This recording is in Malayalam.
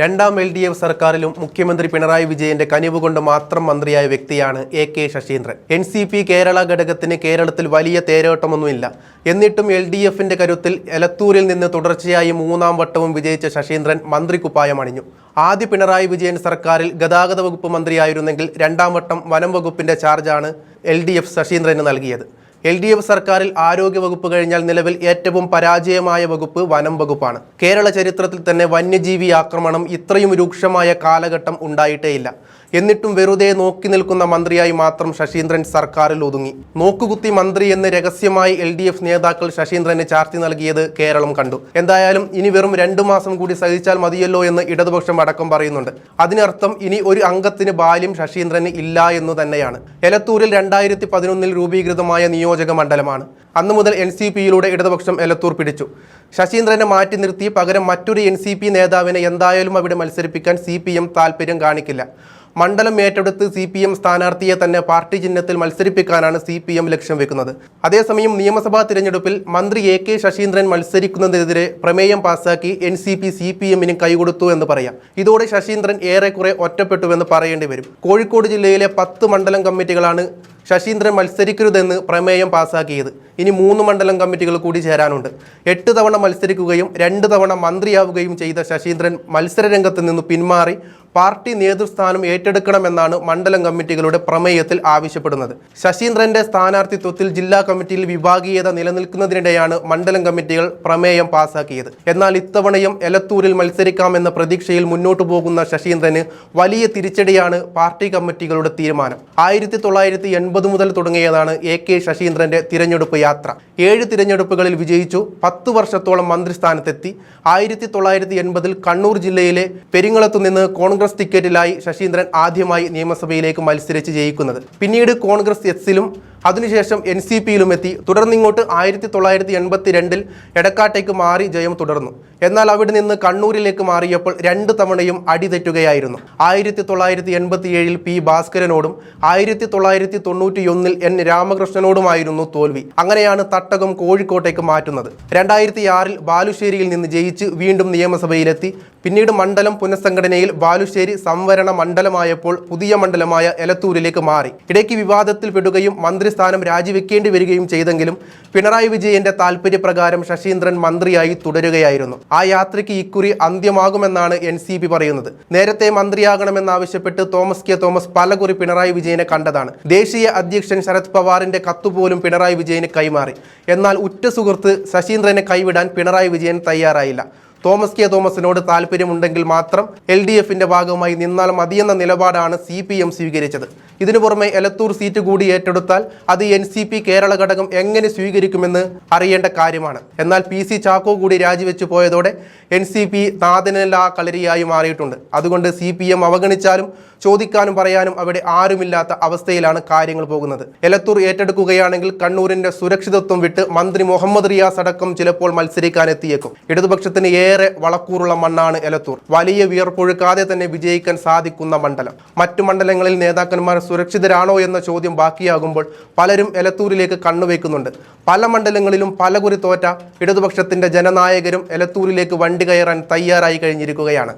രണ്ടാം എൽ ഡി എഫ് സർക്കാരിലും മുഖ്യമന്ത്രി പിണറായി വിജയന്റെ കനിവ് കൊണ്ട് മാത്രം മന്ത്രിയായ വ്യക്തിയാണ് A K Saseendran. N C P Kerala ഘടകത്തിന് കേരളത്തിൽ വലിയ തേരോട്ടമൊന്നുമില്ല. എന്നിട്ടും എൽ ഡി എഫിന്റെ കരുത്തിൽ എലത്തൂരിൽ നിന്ന് തുടർച്ചയായി മൂന്നാം വട്ടവും വിജയിച്ച ശശീന്ദ്രൻ മന്ത്രി കുപ്പായം അണിഞ്ഞു. ആദ്യ പിണറായി വിജയൻ സർക്കാരിൽ ഗതാഗത വകുപ്പ് മന്ത്രിയായിരുന്നെങ്കിൽ രണ്ടാം വട്ടം വനം വകുപ്പിന്റെ ചാർജാണ് എൽ ഡി എഫ് ശശീന്ദ്രന് നൽകിയത്. എൽ ഡി എഫ് സർക്കാരിൽ ആരോഗ്യ വകുപ്പ് കഴിഞ്ഞാൽ നിലവിൽ ഏറ്റവും പരാജയമായ വകുപ്പ് വനം വകുപ്പാണ്. കേരള ചരിത്രത്തിൽ തന്നെ വന്യജീവി ആക്രമണം ഇത്രയും രൂക്ഷമായ കാലഘട്ടം ഉണ്ടായിട്ടേയില്ല. എന്നിട്ടും വെറുതെ നോക്കി നിൽക്കുന്ന മന്ത്രിയായി മാത്രം ശശീന്ദ്രൻ സർക്കാരിൽ ഒതുങ്ങി. നോക്കുകുത്തി മന്ത്രി എന്ന് രഹസ്യമായി എൽ ഡി എഫ് നേതാക്കൾ ശശീന്ദ്രന് ചാർത്തി നൽകിയത് കേരളം കണ്ടു. എന്തായാലും ഇനി വെറും രണ്ടു മാസം കൂടി സഹിച്ചാൽ മതിയല്ലോ എന്ന് ഇടതുപക്ഷം അടക്കം പറയുന്നുണ്ട്. അതിനർത്ഥം ഇനി ഒരു അംഗത്തിന് ബാല്യം ശശീന്ദ്രന് ഇല്ല എന്ന് തന്നെയാണ്. എലത്തൂരിൽ രണ്ടായിരത്തി പതിനൊന്നിൽ രൂപീകൃതമായ നിയോജക മണ്ഡലമാണ് അന്നു മുതൽ എൻ സി പിയിലൂടെ ഇടതുപക്ഷം എലത്തൂർ പിടിച്ചു. ശശീന്ദ്രനെ മാറ്റി നിർത്തി പകരം മറ്റൊരു എൻ സി പി നേതാവിനെ എന്തായാലും അവിടെ മത്സരിപ്പിക്കാൻ സി പി എം താല്പര്യം കാണിക്കില്ല. മണ്ഡലം ഏറ്റെടുത്ത് സി പി എം സ്ഥാനാർത്ഥിയെ തന്നെ പാർട്ടി ചിഹ്നത്തിൽ മത്സരിപ്പിക്കാനാണ് സി പി എം ലക്ഷ്യം വെക്കുന്നത്. അതേസമയം നിയമസഭാ തിരഞ്ഞെടുപ്പിൽ മന്ത്രി എ കെ ശശീന്ദ്രൻ മത്സരിക്കുന്നതിനെതിരെ പ്രമേയം പാസാക്കി N C P C P എമ്മിന് കൈകൊടുത്തു എന്ന് പറയാം. ഇതോടെ ശശീന്ദ്രൻ ഏറെക്കുറെ ഒറ്റപ്പെട്ടുവെന്ന് പറയേണ്ടി വരും. കോഴിക്കോട് ജില്ലയിലെ പത്ത് മണ്ഡലം കമ്മിറ്റികളാണ് ശശീന്ദ്രൻ മത്സരിക്കരുതെന്ന് പ്രമേയം പാസാക്കിയത്. ഇനി മൂന്ന് മണ്ഡലം കമ്മിറ്റികൾ കൂടി ചേരാനുണ്ട്. എട്ട് തവണ മത്സരിക്കുകയും രണ്ട് തവണ മന്ത്രിയാവുകയും ചെയ്ത ശശീന്ദ്രൻ മത്സരരംഗത്ത് നിന്ന് പിന്മാറി പാർട്ടി നേതൃസ്ഥാനം ഏറ്റെടുക്കണമെന്നാണ് മണ്ഡലം കമ്മിറ്റികളുടെ പ്രമേയത്തിൽ ആവശ്യപ്പെടുന്നത്. ശശീന്ദ്രന്റെ സ്ഥാനാർത്ഥിത്വത്തിൽ ജില്ലാ കമ്മിറ്റിയിൽ വിഭാഗീയത നിലനിൽക്കുന്നതിനിടെയാണ് മണ്ഡലം കമ്മിറ്റികൾ പ്രമേയം പാസാക്കിയത്. എന്നാൽ ഇത്തവണയും എലത്തൂരിൽ മത്സരിക്കാമെന്ന പ്രതീക്ഷയിൽ മുന്നോട്ടു പോകുന്ന ശശീന്ദ്രന് വലിയ തിരിച്ചടിയാണ് പാർട്ടി കമ്മിറ്റികളുടെ തീരുമാനം. ആയിരത്തി എൺപത് മുതൽ തുടങ്ങിയതാണ് എ കെ ശശീന്ദ്രന്റെ തിരഞ്ഞെടുപ്പ് യാത്ര. ഏഴ് തിരഞ്ഞെടുപ്പുകളിൽ വിജയിച്ചു പത്ത് വർഷത്തോളം മന്ത്രിസ്ഥാനത്തെത്തി ആയിരത്തി തൊള്ളായിരത്തി എൺപതിൽ കണ്ണൂർ ജില്ലയിലെ പെരിങ്ങളത്തു നിന്ന് കോൺഗ്രസ് ടിക്കറ്റിലായി ശശീന്ദ്രൻ ആദ്യമായി നിയമസഭയിലേക്ക് മത്സരിച്ച് ജയിക്കുന്നത്. പിന്നീട് കോൺഗ്രസ് എസിലും അതിനുശേഷം എൻ സി പിയിലും എത്തി. തുടർന്നിങ്ങോട്ട് ആയിരത്തി തൊള്ളായിരത്തി എൺപത്തി രണ്ടിൽ എടക്കാട്ടേക്ക് മാറി ജയം തുടർന്നു. എന്നാൽ അവിടെ നിന്ന് കണ്ണൂരിലേക്ക് മാറിയപ്പോൾ രണ്ട് തവണയും അടി തെറ്റുകയായിരുന്നു. ആയിരത്തി തൊള്ളായിരത്തി എൺപത്തി ഏഴിൽ പി ഭാസ്കരനോടും ആയിരത്തി തൊള്ളായിരത്തി തൊണ്ണൂറ്റിയൊന്നിൽ എൻ രാമകൃഷ്ണനോടുമായിരുന്നു തോൽവി. അങ്ങനെയാണ് തട്ടകം കോഴിക്കോട്ടേക്ക് മാറ്റുന്നത്. രണ്ടായിരത്തി ആറിൽ ബാലുശ്ശേരിയിൽ നിന്ന് ജയിച്ച് വീണ്ടും നിയമസഭയിലെത്തി. പിന്നീട് മണ്ഡലം പുനഃസംഘടനയിൽ ബാലുശ്ശേരി സംവരണ മണ്ഡലമായപ്പോൾ പുതിയ മണ്ഡലമായ എലത്തൂരിലേക്ക് മാറി. ഇടയ്ക്ക് വിവാദത്തിൽ പെടുകയും മന്ത്രിസ്ഥാനം രാജിവെക്കേണ്ടി വരികയും ചെയ്തെങ്കിലും പിണറായി വിജയന്റെ താൽപര്യപ്രകാരം ശശീന്ദ്രൻ മന്ത്രിയായി തുടരുകയായിരുന്നു. ആ യാത്രയ്ക്ക് ഇക്കുറി അന്ത്യമാകുമെന്നാണ് എൻ സി പി പറയുന്നത്. നേരത്തെ മന്ത്രിയാകണമെന്നാവശ്യപ്പെട്ട് തോമസ് കെ തോമസ് പലകുറി പിണറായി വിജയനെ കണ്ടതാണ്. ദേശീയ അധ്യക്ഷൻ ശരത് പവാറിന്റെ കത്തുപോലും പിണറായി വിജയന് കൈമാറി. എന്നാൽ ഉറ്റ സുഹൃത്ത് ശശീന്ദ്രനെ കൈവിടാൻ പിണറായി വിജയൻ തയ്യാറായില്ല. തോമസ് കെ തോമസിനോട് താല്പര്യമുണ്ടെങ്കിൽ മാത്രം എൽ ഡി എഫിന്റെ ഭാഗമായി നിന്നാൽ മതിയെന്ന നിലപാടാണ് സി പി എം സ്വീകരിച്ചത്. ഇതിനു പുറമെ എലത്തൂർ സീറ്റ് കൂടി ഏറ്റെടുത്താൽ അത് എൻ സി പി കേരള ഘടകം എങ്ങനെ സ്വീകരിക്കുമെന്ന് അറിയേണ്ട കാര്യമാണ്. എന്നാൽ പി സി ചാക്കോ കൂടി രാജിവെച്ചു പോയതോടെ എൻ സി പി നാഥനെല്ലാ കളരിയായി മാറിയിട്ടുണ്ട്. അതുകൊണ്ട് സി പി എം അവഗണിച്ചാലും ചോദിക്കാനും പറയാനും അവിടെ ആരുമില്ലാത്ത അവസ്ഥയിലാണ് കാര്യങ്ങൾ പോകുന്നത്. എലത്തൂർ ഏറ്റെടുക്കുകയാണെങ്കിൽ കണ്ണൂരിന്റെ സുരക്ഷിതത്വം വിട്ട് മന്ത്രി മുഹമ്മദ് റിയാസ് അടക്കം ചിലപ്പോൾ മത്സരിക്കാൻ എത്തിയേക്കും ഇടതുപക്ഷത്തിന് ഏറെ വളക്കൂറുള്ള മണ്ണാണ് എലത്തൂർ. വലിയ വിയർപ്പൊഴുക്കാതെ തന്നെ വിജയിക്കാൻ സാധിക്കുന്ന മണ്ഡലം. മറ്റു മണ്ഡലങ്ങളിൽ നേതാക്കന്മാർ സുരക്ഷിതരാണോ എന്ന ചോദ്യം ബാക്കിയാകുമ്പോൾ പലരും എലത്തൂരിലേക്ക് കണ്ണുവെക്കുന്നുണ്ട് പല മണ്ഡലങ്ങളിലും പലകുറി തോറ്റ ഇടതുപക്ഷത്തിന്റെ ജനനായകരും എലത്തൂരിലേക്ക് വണ്ടി കയറാൻ തയ്യാറായി കഴിഞ്ഞിരിക്കുകയാണ്.